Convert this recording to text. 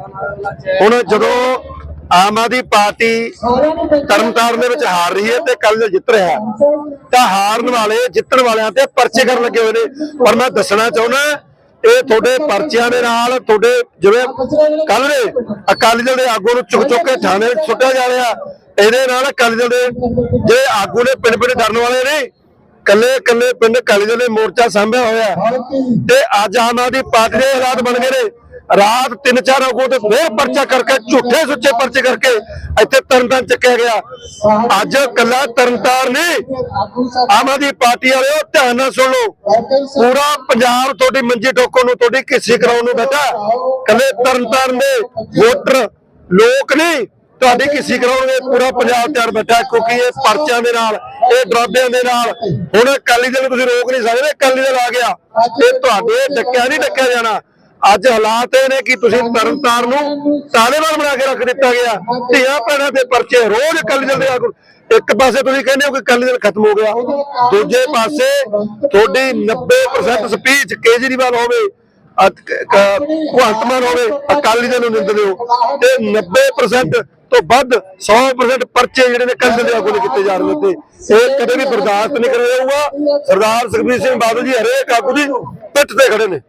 ਹੁਣ ਜਦੋਂ ਆਮ ਆਦਮੀ ਪਾਰਟੀ ਤਰਨਤਾਰਨ ਦੇ ਵਿੱਚ ਹਾਰ ਰਹੀ ਹੈ ਤੇ ਕੱਲ ਜਿੱਤ ਰਿਹਾ ਹੈ, ਤਾਂ ਹਾਰਨ ਵਾਲੇ ਜਿੱਤਣ ਵਾਲਿਆਂ ਤੇ ਪਰਚੇ ਕਰਨ ਲੱਗੇ ਹੋਏ ਨੇ। ਪਰ ਮੈਂ ਦੱਸਣਾ ਚਾਹੁੰਦਾ ਇਹ ਤੁਹਾਡੇ ਪਰਚਿਆਂ ਦੇ ਨਾਲ ਤੁਹਾਡੇ ਜਿਵੇਂ ਕੱਲ ਦੇ ਅਕਾਲੀ ਦਲ ਦੇ ਆਗੂ ਨੂੰ ਚੁੱਕ ਚੁੱਕ ਕੇ ਥਾਣੇ ਵਿੱਚ ਸੁੱਟਿਆ ਜਾ ਰਿਹਾ। ਇਹਦੇ ਨਾਲ ਅਕਾਲੀ ਦਲ ਦੇ ਜਿਹੜੇ ਆਗੂ ਨੇ ਪਿੰਡ ਪਿੰਡ ਡਰਨ ਵਾਲੇ ਨੇ ਕੱਲੇ ਕੱਲੇ ਪਿੰਡ ਅਕਾਲੀ ਦਲ ਨੇ ਮੋਰਚਾ ਸਾਂਭਿਆ ਹੋਇਆ ਤੇ ਅੱਜ ਆਮ ਆਦਮੀ ਪਾਰਟੀ ਦੇ ਹਾਲਾਤ ਬਣ ਗਏ ਨੇ। ਰਾਤ ਤਿੰਨ ਚਾਰ ਆਗੂ ਤੇ ਫੇਰ ਪਰਚਾ ਕਰਕੇ, ਝੂਠੇ ਸੁੱਚੇ ਪਰਚੇ ਕਰਕੇ ਇੱਥੇ ਤਰਨਤਾਰਨ ਚੱਕਿਆ ਗਿਆ। ਅੱਜ ਕੱਲਾ ਤਰਨਤਾਰਨ ਨਹੀਂ, ਆਮ ਆਦਮੀ ਪਾਰਟੀ ਵਾਲਿਓ ਧਿਆਨ ਨਾਲ ਸੁਣ ਲਓ। ਪੂਰਾ ਪੰਜਾਬ ਤੁਹਾਡੀ ਮੰਜੀ ਟੋਕੋ ਨੂੰ, ਤੁਹਾਡੀ ਕਿੱਸੇ ਕਰਾਉਣ ਨੂੰ ਬੈਠਾ ਕੱਲੇ ਤਰਨਤਾਰਨ ਦੇ ਵੋਟਰ ਲੋਕ ਨਹੀਂ, ਤੁਹਾਡੀ ਕਿੱਸੇ ਕਰਾਉਣਗੇ ਪੂਰਾ ਪੰਜਾਬ ਤਿਆਰ ਬੈਠਾ ਕਿਉਂਕਿ ਇਹ ਪਰਚਿਆਂ ਦੇ ਨਾਲ, ਇਹ ਡਰਾਬਿਆਂ ਦੇ ਨਾਲ, ਹੁਣ ਅਕਾਲੀ ਦਲ ਨੂੰ ਤੁਸੀਂ ਰੋਕ ਨਹੀਂ ਸਕਦੇ, ਅਕਾਲੀ ਦਲ ਆ ਗਿਆ। ਇਹ ਤੁਹਾਡੇ ਡੱਕਿਆ ਨਹੀਂ ਡੱਕਿਆ ਜਾਣਾ। ਅੱਜ ਹਾਲਾਤ ਇਹ ਨੇ ਕਿ ਤੁਸੀਂ ਤਰਨਤਾਰ ਨੂੰ ਤਾਲੇਬਾਨ ਬਣਾ ਕੇ ਰੱਖ ਦਿੱਤਾ ਗਿਆ। ਧੀਆਂ ਭੈਣਾਂ ਦੇ ਪਰਚੇ ਰੋਜ਼ ਅਕਾਲੀ ਦਲ ਦੇ ਆਗੂ ਇੱਕ ਪਾਸੇ ਤੁਸੀਂ ਕਹਿੰਦੇ ਹੋ ਕਿ ਅਕਾਲੀ ਦਲ ਖਤਮ ਹੋ ਗਿਆ। ਦੂਜੇ ਪਾਸੇ ਤੁਹਾਡੀ 90% ਸਪੀਚ ਕੇਜਰੀਵਾਲ ਹੋਵੇ, ਅਤ- ਭਗਵੰਤ ਮਾਨ ਹੋਵੇ, ਅਕਾਲੀ ਦਲ ਨੂੰ ਨਿੰਦਦੇ ਹੋ। ਤੇ 90% ਤੋਂ ਵੱਧ 100% ਪਰਚੇ ਜਿਹੜੇ ਨੇ ਅਕਾਲੀ ਦਲ ਦੇ ਆਗੂ ਨੇ ਕੀਤੇ ਜਾ ਰਹੇ ਤੇ ਇਹ ਕਦੇ ਵੀ ਬਰਦਾਸ਼ਤ ਨਹੀਂ ਕਰਿਆ ਜਾਊਗਾ ਸਰਦਾਰ ਸੁਖਬੀਰ ਸਿੰਘ ਬਾਦਲ ਜੀ ਹਰੇਕ ਆਗੂ ਦੀ ਪਿੱਠ ਤੇ ਖੜੇ ਨੇ।